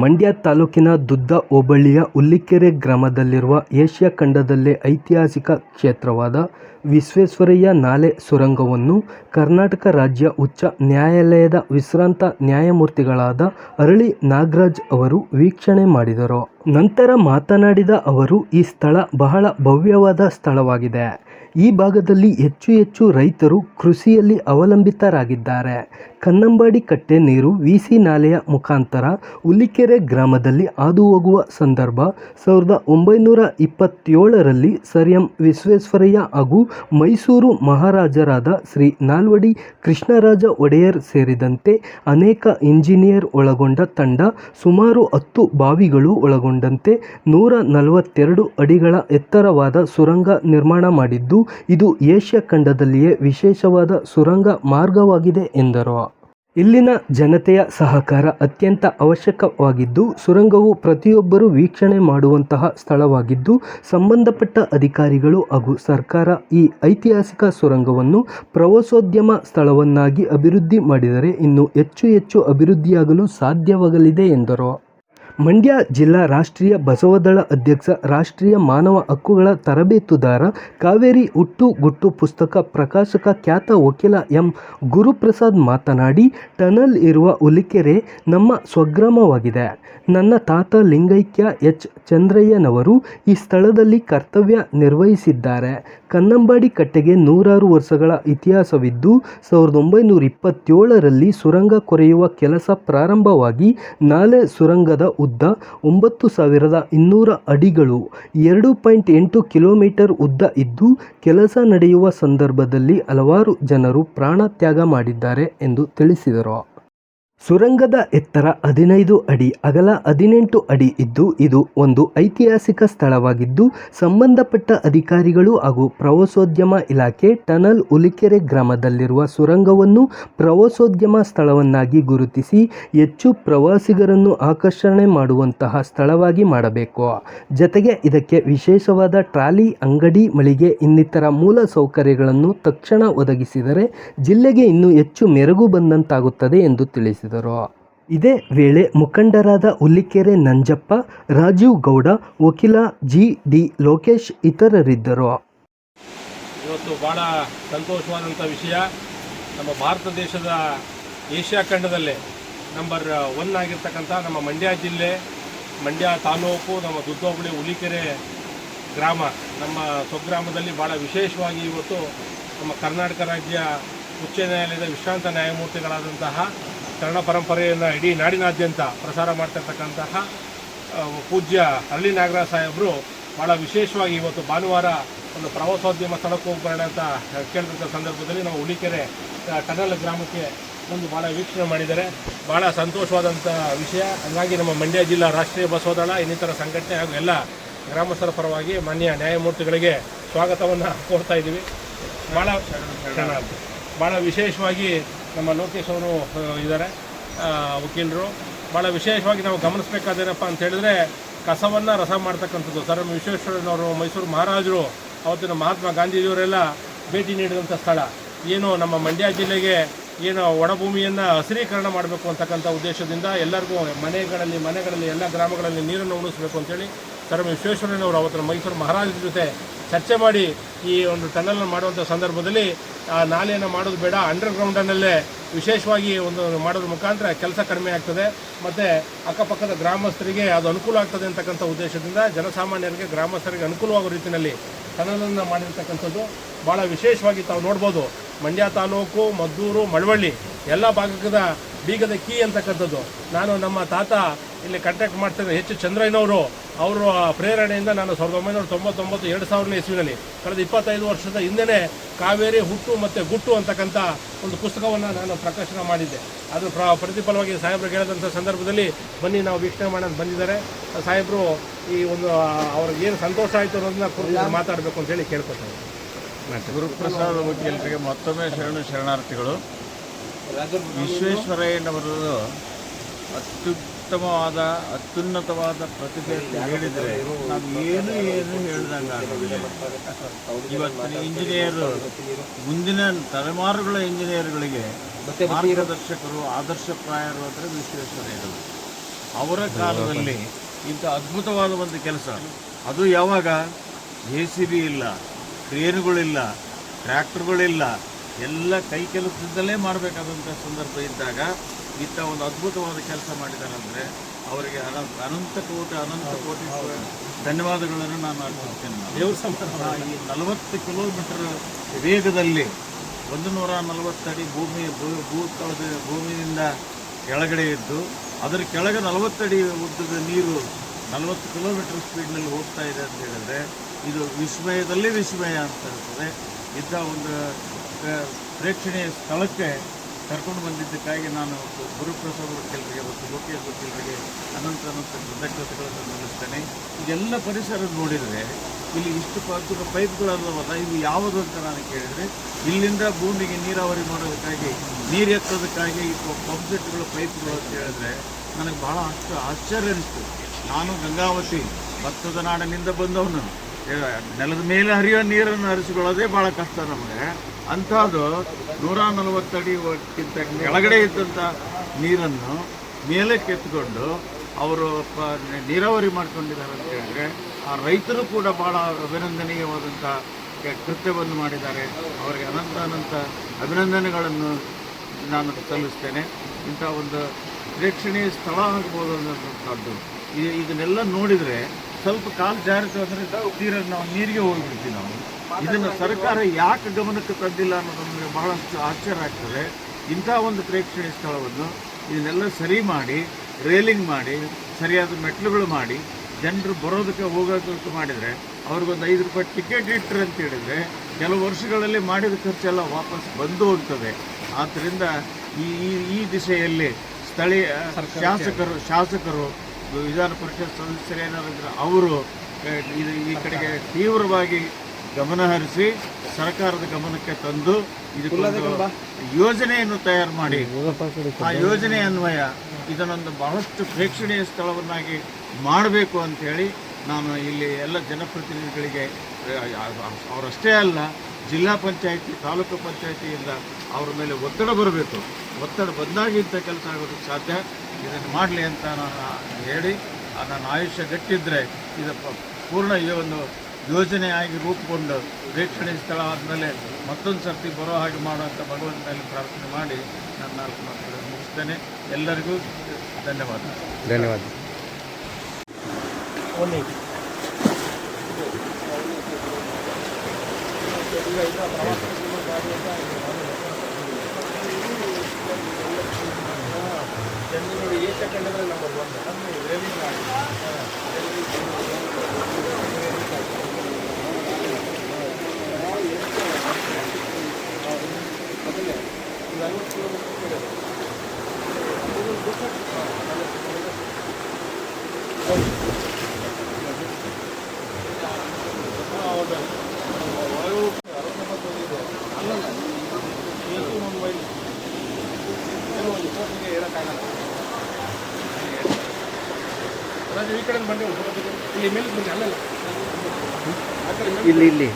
ಮಂಡ್ಯ ತಾಲೂಕಿನ ದುದ್ದ ಹೋಬಳಿಯ ಹುಲ್ಲಿಕೆರೆ ಗ್ರಾಮದಲ್ಲಿರುವ ಏಷ್ಯಾ ಖಂಡದಲ್ಲೇ ಐತಿಹಾಸಿಕ ಕ್ಷೇತ್ರವಾದ ವಿಶ್ವೇಶ್ವರಯ್ಯ ನಾಲೆ ಸುರಂಗವನ್ನು ಕರ್ನಾಟಕ ರಾಜ್ಯ ಉಚ್ಚ ನ್ಯಾಯಾಲಯದ ವಿಶ್ರಾಂತ ನ್ಯಾಯಮೂರ್ತಿಗಳಾದ ಅರಳಿ ನಾಗರಾಜ್ ಅವರು ವೀಕ್ಷಣೆ ಮಾಡಿದರು. ನಂತರ ಮಾತನಾಡಿದ ಅವರು, ಈ ಸ್ಥಳ ಬಹಳ ಭವ್ಯವಾದ ಸ್ಥಳವಾಗಿದೆ. ಈ ಭಾಗದಲ್ಲಿ ಹೆಚ್ಚು ಹೆಚ್ಚು ರೈತರು ಕೃಷಿಯಲ್ಲಿ ಅವಲಂಬಿತರಾಗಿದ್ದಾರೆ. ಕನ್ನಂಬಾಡಿ ಕಟ್ಟೆ ನೀರು ವಿಸಿ ನಾಲೆಯ ಮುಖಾಂತರ ಹುಲಿಕೆರೆ ಗ್ರಾಮದಲ್ಲಿ ಹಾದು ಹೋಗುವ ಸಂದರ್ಭ ಸಾವಿರದ ಒಂಬೈನೂರ ಇಪ್ಪತ್ತೇಳರಲ್ಲಿ ಸರ್ ಎಂ ವಿಶ್ವೇಶ್ವರಯ್ಯ ಹಾಗೂ ಮೈಸೂರು ಮಹಾರಾಜರಾದ ಶ್ರೀ ನಾಲ್ವಡಿ ಕೃಷ್ಣರಾಜ ಒಡೆಯರ್ ಸೇರಿದಂತೆ ಅನೇಕ ಇಂಜಿನಿಯರ್ ಒಳಗೊಂಡ ತಂಡ, ಸುಮಾರು ಹತ್ತು ಬಾವಿಗಳು ಒಳಗೊಂಡಂತೆ ನೂರ ನಲವತ್ತೆರಡು ಅಡಿಗಳ ಎತ್ತರವಾದ ಸುರಂಗ ನಿರ್ಮಾಣ ಮಾಡಿದ್ದು, ಇದು ಏಷ್ಯಾ ಖಂಡದಲ್ಲಿಯೇ ವಿಶೇಷವಾದ ಸುರಂಗ ಮಾರ್ಗವಾಗಿದೆ ಎಂದರು. ಇಲ್ಲಿನ ಜನತೆಯ ಸಹಕಾರ ಅತ್ಯಂತ ಅವಶ್ಯಕವಾಗಿದ್ದು, ಸುರಂಗವು ಪ್ರತಿಯೊಬ್ಬರೂ ವೀಕ್ಷಣೆ ಮಾಡುವಂತಹ ಸ್ಥಳವಾಗಿದ್ದು, ಸಂಬಂಧಪಟ್ಟ ಅಧಿಕಾರಿಗಳು ಹಾಗೂ ಸರ್ಕಾರ ಈ ಐತಿಹಾಸಿಕ ಸುರಂಗವನ್ನು ಪ್ರವಾಸೋದ್ಯಮ ಸ್ಥಳವನ್ನಾಗಿ ಅಭಿವೃದ್ಧಿ ಮಾಡಿದರೆ ಇನ್ನು ಹೆಚ್ಚು ಹೆಚ್ಚು ಅಭಿವೃದ್ಧಿಯಾಗಲು ಸಾಧ್ಯವಾಗಲಿದೆ ಎಂದರು. ಮಂಡ್ಯ ಜಿಲ್ಲಾ ರಾಷ್ಟ್ರೀಯ ಬಸವದಳ ಅಧ್ಯಕ್ಷ, ರಾಷ್ಟ್ರೀಯ ಮಾನವ ಹಕ್ಕುಗಳ ತರಬೇತುದಾರ ಕಾವೇರಿ ಉಟ್ಟು ಗುಟ್ಟು ಪುಸ್ತಕ ಪ್ರಕಾಶಕ ಖ್ಯಾತ ವಕೀಲ ಎಂ. ಗುರುಪ್ರಸಾದ್ ಮಾತನಾಡಿ, ಟನಲ್ ಇರುವ ಹುಲಿಕೆರೆ ನಮ್ಮ ಸ್ವಗ್ರಾಮವಾಗಿದೆ. ನನ್ನ ತಾತ ಲಿಂಗೈಕ್ಯ ಎಚ್. ಚಂದ್ರಯ್ಯನವರು ಈ ಸ್ಥಳದಲ್ಲಿ ಕರ್ತವ್ಯ ನಿರ್ವಹಿಸಿದ್ದಾರೆ. ಕನ್ನಂಬಾಡಿ ಕಟ್ಟೆಗೆ ನೂರಾರು ವರ್ಷಗಳ ಇತಿಹಾಸವಿದ್ದು, ಸಾವಿರದ ಒಂಬೈನೂರ ಇಪ್ಪತ್ತೇಳರಲ್ಲಿ ಸುರಂಗ ಕೊರೆಯುವ ಕೆಲಸ ಪ್ರಾರಂಭವಾಗಿ ನಾಲೆ ಸುರಂಗದ ಉದ್ದ ಒಂಬತ್ತು ಸಾವಿರದ ಇನ್ನೂರ ಅಡಿಗಳು ಎರಡು ಪಾಯಿಂಟ್ ಎಂಟು ಕಿಲೋಮೀಟರ್ ಉದ್ದ ಇದ್ದು ಕೆಲಸ ನಡೆಯುವ ಸಂದರ್ಭದಲ್ಲಿ ಹಲವಾರು ಜನರು ಪ್ರಾಣ ತ್ಯಾಗ ಮಾಡಿದ್ದಾರೆ ಎಂದು ತಿಳಿಸಿದರು. ಸುರಂಗದ ಎತ್ತರ ಹದಿನೈದು ಅಡಿ, ಅಗಲ ಹದಿನೆಂಟು ಅಡಿ ಇದ್ದು, ಇದು ಒಂದು ಐತಿಹಾಸಿಕ ಸ್ಥಳವಾಗಿದ್ದು, ಸಂಬಂಧಪಟ್ಟ ಅಧಿಕಾರಿಗಳು ಹಾಗೂ ಪ್ರವಾಸೋದ್ಯಮ ಇಲಾಖೆ ಟನಲ್ ಉಲಿಕೆರೆ ಗ್ರಾಮದಲ್ಲಿರುವ ಸುರಂಗವನ್ನು ಪ್ರವಾಸೋದ್ಯಮ ಸ್ಥಳವನ್ನಾಗಿ ಗುರುತಿಸಿ, ಹೆಚ್ಚು ಪ್ರವಾಸಿಗರನ್ನು ಆಕರ್ಷಣೆ ಮಾಡುವಂತಹ ಸ್ಥಳವಾಗಿ ಮಾಡಬೇಕು. ಜತೆಗೆ ಇದಕ್ಕೆ ವಿಶೇಷವಾದ ಟ್ರಾಲಿ, ಅಂಗಡಿ, ಮಳಿಗೆ, ಇನ್ನಿತರ ಮೂಲ ಸೌಕರ್ಯಗಳನ್ನು ತಕ್ಷಣ ಒದಗಿಸಿದರೆ, ಜಿಲ್ಲೆಗೆ ಇನ್ನೂ ಹೆಚ್ಚು ಮೆರುಗು ಬಂದಂತಾಗುತ್ತದೆ ಎಂದು ತಿಳಿಸಿದರು. ಇದೇ ವೇಳೆ ಮುಖಂಡರಾದ ಹುಲಿಕೆರೆ ನಂಜಪ್ಪ, ರಾಜೀವ್ ಗೌಡ, ವಕೀಲ ಜಿ. ಡಿ. ಲೋಕೇಶ್ ಇತರರಿದ್ದರು. ಇವತ್ತು ಭಾಳ ಸಂತೋಷವಾದಂಥ ವಿಷಯ. ನಮ್ಮ ಭಾರತ ದೇಶದ ಏಷ್ಯಾ ಖಂಡದಲ್ಲೇ ನಂಬರ್ ಒನ್ ಆಗಿರ್ತಕ್ಕಂಥ ನಮ್ಮ ಮಂಡ್ಯ ಜಿಲ್ಲೆ, ಮಂಡ್ಯ ತಾಲೂಕು, ನಮ್ಮ ದುದ್ದೋಬಳಿ ಹುಲಿಕೆರೆ ಗ್ರಾಮ, ನಮ್ಮ ಸ್ವಗ್ರಾಮದಲ್ಲಿ ಭಾಳ ವಿಶೇಷವಾಗಿ ಇವತ್ತು ನಮ್ಮ ಕರ್ನಾಟಕ ರಾಜ್ಯ ಉಚ್ಚ ನ್ಯಾಯಾಲಯದ ವಿಶ್ರಾಂತ ನ್ಯಾಯಮೂರ್ತಿಗಳಾದಂತಹ ಕನ್ನಡ ಪರಂಪರೆಯನ್ನು ಇಡೀ ನಾಡಿನಾದ್ಯಂತ ಪ್ರಸಾರ ಮಾಡ್ತಿರ್ತಕ್ಕಂತಹ ಪೂಜ್ಯ ಹಳ್ಳಿ ನಾಗರಾಜ್ ಸಾಹೇಬರು ಭಾಳ ವಿಶೇಷವಾಗಿ ಇವತ್ತು ಭಾನುವಾರ ಒಂದು ಪ್ರವಾಸೋದ್ಯಮ ಸ್ಥಳಕ್ಕೆ ಹೋಗ್ಬರೋಣ ಅಂತ ಕೇಳಿದಂಥ ಸಂದರ್ಭದಲ್ಲಿ ನಾವು ಹುಲಿಕೆರೆ ಕಡಲ ಗ್ರಾಮಕ್ಕೆ ಒಂದು ಭಾಳ ವೀಕ್ಷಣೆ ಮಾಡಿದ್ದಾರೆ ಭಾಳ ಸಂತೋಷವಾದಂಥ ವಿಷಯ ಹಾಗಾಗಿ ನಮ್ಮ ಮಂಡ್ಯ ಜಿಲ್ಲಾ ರಾಷ್ಟ್ರೀಯ ಬಸವದಳ, ಇನ್ನಿತರ ಸಂಘಟನೆ ಹಾಗೂ ಎಲ್ಲ ಗ್ರಾಮಸ್ಥರ ಪರವಾಗಿ ಮಾನ್ಯ ನ್ಯಾಯಮೂರ್ತಿಗಳಿಗೆ ಸ್ವಾಗತವನ್ನು ಕೋರ್ತಾ ಇದ್ದೀವಿ ಭಾಳ. ಭಾಳ ವಿಶೇಷವಾಗಿ ನಮ್ಮ ಲೋಕೇಶ್ ಅವರು ಇದ್ದಾರೆ. ವಕೀಲರು. ಭಾಳ ವಿಶೇಷವಾಗಿ ನಾವು ಗಮನಿಸಬೇಕಾದೇನಪ್ಪ ಅಂತ ಹೇಳಿದ್ರೆ, ಕಸವನ್ನು ರಸ ಮಾಡ್ತಕ್ಕಂಥದ್ದು. ಸರ್ ಎಂ ವಿಶ್ವೇಶ್ವರಯ್ಯನವರು ಮೈಸೂರು ಮಹಾರಾಜರು, ಅವತ್ತಿನ ಮಹಾತ್ಮ ಗಾಂಧೀಜಿಯವರೆಲ್ಲ ಭೇಟಿ ನೀಡಿದಂಥ ಸ್ಥಳ. ಏನು ನಮ್ಮ ಮಂಡ್ಯ ಜಿಲ್ಲೆಗೆ ಏನು ಒಣಭೂಮಿಯನ್ನು ಹಸಿರೀಕರಣ ಮಾಡಬೇಕು ಅಂತಕ್ಕಂಥ ಉದ್ದೇಶದಿಂದ ಎಲ್ಲರಿಗೂ ಮನೆಗಳಲ್ಲಿ ಮನೆಗಳಲ್ಲಿ, ಎಲ್ಲ ಗ್ರಾಮಗಳಲ್ಲಿ ನೀರನ್ನು ಉಣಿಸಬೇಕು ಅಂತೇಳಿ ಸರ್ ವಿಶ್ವೇಶ್ವರಯ್ಯನವರು ಅವತ್ತಿನ ಮೈಸೂರು ಮಹಾರಾಜರ ಜೊತೆ ಚರ್ಚೆ ಮಾಡಿ ಈ ಒಂದು ಟನಲ್ ಮಾಡುವಂಥ ಸಂದರ್ಭದಲ್ಲಿ, ಆ ನಾಲೆಯನ್ನು ಮಾಡೋದು ಬೇಡ ಅಂಡರ್ಗ್ರೌಂಡನ್ನಲ್ಲೇ ವಿಶೇಷವಾಗಿ ಒಂದು ಮಾಡೋದ್ರ ಮುಖಾಂತರ ಕೆಲಸ ಕಡಿಮೆ ಆಗ್ತದೆ. ಮತ್ತು ಅಕ್ಕಪಕ್ಕದ ಗ್ರಾಮಸ್ಥರಿಗೆ ಅದು ಅನುಕೂಲ ಆಗ್ತದೆ ಅಂತಕ್ಕಂಥ ಉದ್ದೇಶದಿಂದ ಜನಸಾಮಾನ್ಯರಿಗೆ ಗ್ರಾಮಸ್ಥರಿಗೆ ಅನುಕೂಲವಾಗುವ ರೀತಿಯಲ್ಲಿ ಟನಲನ್ನು ಮಾಡಿರ್ತಕ್ಕಂಥದ್ದು ಭಾಳ ವಿಶೇಷವಾಗಿ ತಾವು ನೋಡ್ಬೋದು. ಮಂಡ್ಯ ತಾಲೂಕು, ಮದ್ದೂರು, ಮಳವಳ್ಳಿ ಎಲ್ಲ ಭಾಗದ ಬೀಗದ ಕೀ ಅಂತಕ್ಕಂಥದ್ದು. ನಾನು ನಮ್ಮ ತಾತ ಇಲ್ಲಿ ಕಾಂಟ್ಯಾಕ್ಟ್ ಮಾಡ್ತಿದ್ದೆ ಹೆಚ್ಚು ಚಂದ್ರಯ್ಯನವರು. ಅವರ ಪ್ರೇರಣೆಯಿಂದ ನಾನು ಸಾವಿರದ ಒಂಬೈನೂರ ತೊಂಬತ್ತೊಂಬತ್ತು ಎರಡು ಸಾವಿರನೇ ಇಸ್ವಿನಲ್ಲಿ ಕಳೆದ ಇಪ್ಪತ್ತೈದು ವರ್ಷದ ಹಿಂದೆನೇ ಕಾವೇರಿ ಹುಟ್ಟು ಮತ್ತು ಗುಟ್ಟು ಅಂತಕ್ಕಂಥ ಒಂದು ಪುಸ್ತಕವನ್ನು ನಾನು ಪ್ರಕಾಶನ ಮಾಡಿದ್ದೆ. ಅದು ಪ್ರ ಪ್ರತಿಫಲವಾಗಿ ಸಾಹೇಬರು ಕೇಳಿದಂಥ ಸಂದರ್ಭದಲ್ಲಿ ಬನ್ನಿ ನಾವು ವೀಕ್ಷಣೆ ಮಾಡೋದು ಬಂದಿದ್ದಾರೆ. ಸಾಹೇಬರು ಈ ಒಂದು ಅವ್ರಿಗೆ ಏನು ಸಂತೋಷ ಆಯಿತು ಅನ್ನೋದನ್ನ ಕುರಿತು ಮಾತಾಡಬೇಕು ಅಂತೇಳಿ ಕೇಳ್ಕೊತಾರೆ ಗುರುಪ್ರಸಾದ್ ವಕೀಲರಿಗೆ ಮತ್ತೊಮ್ಮೆ ಶರಣು ಶರಣಾರ್ಥಿಗಳು. ವಿಶ್ವೇಶ್ವರಯ್ಯನವರದು ಅತ್ಯುತ್ತಮವಾದ ಅತ್ಯುನ್ನತವಾದ ಪ್ರತಿಭೆ ಹೇಳಿದರೆ ನಾವು ಏನು ಏನು ಹೇಳ್ದಂಗೆ ಇವತ್ತಿನ ಇಂಜಿನಿಯರ್, ಮುಂದಿನ ತಲೆಮಾರುಗಳ ಇಂಜಿನಿಯರ್ಗಳಿಗೆ ಮಾರ್ಗದರ್ಶಕರು, ಆದರ್ಶಪ್ರಾಯರು ಅಂದರೆ ವಿಶ್ವೇಶ್ವರಯ್ಯರು ಅವರ ಕಾಲದಲ್ಲಿ ಇಂಥ ಅದ್ಭುತವಾದ ಒಂದು ಕೆಲಸ. ಅದು ಯಾವಾಗ? ಜೆ ಸಿ ಬಿ ಇಲ್ಲ, ಕ್ರೇನುಗಳಿಲ್ಲ, ಟ್ರ್ಯಾಕ್ಟರ್ಗಳಿಲ್ಲ, ಎಲ್ಲ ಕೈ ಕೆಲಸದಿಂದಲೇ ಮಾಡಬೇಕಾದಂಥ ಸಂದರ್ಭ ಇದ್ದಾಗ ಇಂಥ ಒಂದು ಅದ್ಭುತವಾದ ಕೆಲಸ ಮಾಡಿದ್ದಾರೆ ಅಂದರೆ ಅವರಿಗೆ ಅನ- ಅನಂತ ಕೋಟಿ ಅನಂತ ಕೋಟಿ ಧನ್ಯವಾದಗಳನ್ನು ನಾನು ಅರ್ಪಿಸ್ತೇನೆ. ದೇವ್ರ ಸಮಾಧಾನ ಈ ನಲವತ್ತು ಕಿಲೋಮೀಟರ್ ವೇಗದಲ್ಲಿ ಒಂದು ನೂರ ನಲವತ್ತಡಿ ಭೂಮಿ ಭೂ- ಭೂತಳದ ಭೂಮಿಯಿಂದ ಕೆಳಗಡೆ ಇದ್ದು ಅದರ ಕೆಳಗೆ ನಲವತ್ತಡಿ ಉದ್ದದ ನೀರು ನಲವತ್ತು ಕಿಲೋಮೀಟರ್ ಸ್ಪೀಡ್ನಲ್ಲಿ ಹೋಗ್ತಾ ಇದೆ ಅಂತ ಹೇಳಿದ್ರೆ ಇದು ವಿಸ್ಮಯದಲ್ಲಿ ವಿಸ್ಮಯ ಅಂತ ಇರ್ತದೆ ಇಂಥ ಒಂದು ಪ್ರೇಕ್ಷಣೀಯ ಸ್ಥಳಕ್ಕೆ ಕರ್ಕೊಂಡು ಬಂದಿದ್ದಕ್ಕಾಗಿ ನಾನು ಗುರುಪ್ರಸಾದ್ ವಕೀಲರಿಗೆ ಮತ್ತು ಲೋಕೇಶ್ ವಕೀಲರಿಗೆ ಅನಂತ ಅನಂತ ಕೃತಜ್ಞತೆಗಳನ್ನು ಸಲ್ಲಿಸ್ತೇನೆ. ಇದೆಲ್ಲ ಪರಿಸರ ನೋಡಿದರೆ ಇಲ್ಲಿ ಇಷ್ಟು ಪಾತ್ರ ಪೈಪ್ಗಳಲ್ಲವಲ್ಲ, ಇವು ಯಾವುದು ಅಂತ ನಾನು ಕೇಳಿದರೆ ಇಲ್ಲಿಂದ ಭೂಮಿಗೆ ನೀರಾವರಿ ಮಾಡೋದಕ್ಕಾಗಿ, ನೀರು ಎತ್ತೋದಕ್ಕಾಗಿ ಈ ಪಂಪ್ ಸೆಟ್ಗಳು ಪೈಪ್ಗಳು ಅಂತ ಹೇಳಿದ್ರೆ ನನಗೆ ಬಹಳ ಅಷ್ಟು ಆಶ್ಚರ್ಯ ಅನಿಸ್ತು. ನಾನು ಗಂಗಾವತಿ, ಭತ್ತದ ನಾಡಿನಿಂದ ಬಂದವನು. ನೆಲದ ಮೇಲೆ ಹರಿಯೋ ನೀರನ್ನು ಹರಿಸಿಕೊಳ್ಳೋದೇ ಭಾಳ ಕಷ್ಟ ನಮಗೆ. ಅಂಥದ್ದು ನೂರ ನಲವತ್ತಡಿಕ್ಕಿಂತ ಕೆಳಗಡೆ ಇದ್ದಂಥ ನೀರನ್ನು ಮೇಲೆ ಕೆತ್ತಿಕೊಂಡು ಅವರು ನೀರಾವರಿ ಮಾಡ್ಕೊಂಡಿದ್ದಾರೆ ಅಂತ ಹೇಳಿದ್ರೆ ಆ ರೈತರು ಕೂಡ ಭಾಳ ಅಭಿನಂದನೀಯವಾದಂಥ ಕೃತ್ಯವನ್ನು ಮಾಡಿದ್ದಾರೆ. ಅವರಿಗೆ ಅನಂತ ಅನಂತ ಅಭಿನಂದನೆಗಳನ್ನು ನಾನು ಸಲ್ಲಿಸ್ತೇನೆ. ಇಂಥ ಒಂದು ಪ್ರೇಕ್ಷಣೀಯ ಸ್ಥಳ ಆಗ್ಬೋದು ಅನ್ನೋಂಥದ್ದು ಇದನ್ನೆಲ್ಲ ನೋಡಿದರೆ ಸ್ವಲ್ಪ ಕಾಲು ಜಾರಿತು ಅಂದರೆ ನಾವು ನೀರಿಗೆ ಹೋಗಿಬಿಡ್ತೀವಿ ನಾವು. ಇದನ್ನು ಸರ್ಕಾರ ಯಾಕೆ ಗಮನಕ್ಕೆ ತಂದಿಲ್ಲ ಅನ್ನೋದು ನಮಗೆ ಬಹಳಷ್ಟು ಆಶ್ಚರ್ಯ ಆಗ್ತದೆ. ಇಂಥ ಒಂದು ಪ್ರೇಕ್ಷಣೀಯ ಸ್ಥಳವನ್ನು ಇದನ್ನೆಲ್ಲ ಸರಿ ಮಾಡಿ ರೇಲಿಂಗ್ ಮಾಡಿ ಸರಿಯಾದ ಮೆಟ್ಲುಗಳು ಮಾಡಿ ಜನರು ಬರೋದಕ್ಕೆ ಹೋಗೋದಕ್ಕೆ ಮಾಡಿದರೆ ಅವ್ರಿಗೊಂದು ಐದು ರೂಪಾಯಿ ಟಿಕೆಟ್ ಇಟ್ಟರೆ ಅಂತ ಹೇಳಿದರೆ ಕೆಲವು ವರ್ಷಗಳಲ್ಲಿ ಮಾಡಿದ ಖರ್ಚೆಲ್ಲ ವಾಪಸ್ ಬಂದು ಹೋಗ್ತದೆ. ಆದ್ದರಿಂದ ಈ ಈ- ದಿಶೆಯಲ್ಲಿ ಸ್ಥಳೀಯ ಶಾಸಕರು ಶಾಸಕರು ವಿಧಾನ ಪರಿಷತ್ ಸದಸ್ಯರೇನಾದ್ರೆ ಅವರು ಈ ಕಡೆಗೆ ತೀವ್ರವಾಗಿ ಗಮನ ಹರಿಸಿ ಸರ್ಕಾರದ ಗಮನಕ್ಕೆ ತಂದು ಇದಕ್ಕೊಂದು ಯೋಜನೆಯನ್ನು ತಯಾರು ಮಾಡಿ. ಆ ಯೋಜನೆ ಅನ್ವಯ ಇದನ್ನೊಂದು ಬಹಳಷ್ಟು ಪ್ರೇಕ್ಷಣೀಯ ಸ್ಥಳವನ್ನಾಗಿ ಮಾಡಬೇಕು ಅಂತೇಳಿ ನಾನು ಇಲ್ಲಿ ಎಲ್ಲ ಜನಪ್ರತಿನಿಧಿಗಳಿಗೆ ಅವರಷ್ಟೇ ಅಲ್ಲ ಜಿಲ್ಲಾ ಪಂಚಾಯಿತಿ ತಾಲೂಕು ಪಂಚಾಯಿತಿಯಿಂದ ಅವರ ಮೇಲೆ ಒತ್ತಡ ಬರಬೇಕು. ಒತ್ತಡ ಬಂದಾಗ ಇಂಥ ಕೆಲಸ ಆಗೋದಕ್ಕೆ ಸಾಧ್ಯ. ಇದನ್ನು ಮಾಡಲಿ ಅಂತ ನಾನು ಹೇಳಿ ನನ್ನ ಆಯುಷ್ಯ ಗಟ್ಟಿದ್ದರೆ ಇದು ಪೂರ್ಣ ಈ ಒಂದು ಯೋಜನೆ ಆಗಿ ರೂಪುಗೊಂಡು ಪ್ರೇಕ್ಷಣೀಯ ಸ್ಥಳ ಆದಮೇಲೆ ಮತ್ತೊಂದು ಸರ್ತಿ ಬರೋ ಹಾಗೆ ಮಾಡುವಂಥ ಭಗವಂತನಲ್ಲಿ ಪ್ರಾರ್ಥನೆ ಮಾಡಿ ನನ್ನ ನಾಲ್ಕು ಮಾತುಗಳನ್ನು ಮುಗಿಸ್ತೇನೆ. ಎಲ್ಲರಿಗೂ ಧನ್ಯವಾದ ಧನ್ಯವಾದ. ಚಂದ್ರನೂರು ಏಷ್ಯಾ ಖಂಡದಲ್ಲಿ ನಂಬರ್ ಒನ್ ರೇಲಿಂಗ್ ಮಾಡಿ ಅಲ್ಲಲ್ಲ ಏನು ಒಂದು ಮೈಲ್ ಏನೋ ಒಂದು ಫೋಟೋಗೆ ಹೇಳೋಕ್ಕಾಗಲ್ಲ ರಾಜು ಈ ಕಡೆ ಬಂದೆ ಇಲ್ಲಿ ಮೇಲೆ ಬನ್ನಿ ಅಲ್ಲಲ್ಲ. ಇಲ್ಲಿ ಇಲ್ಲಿ.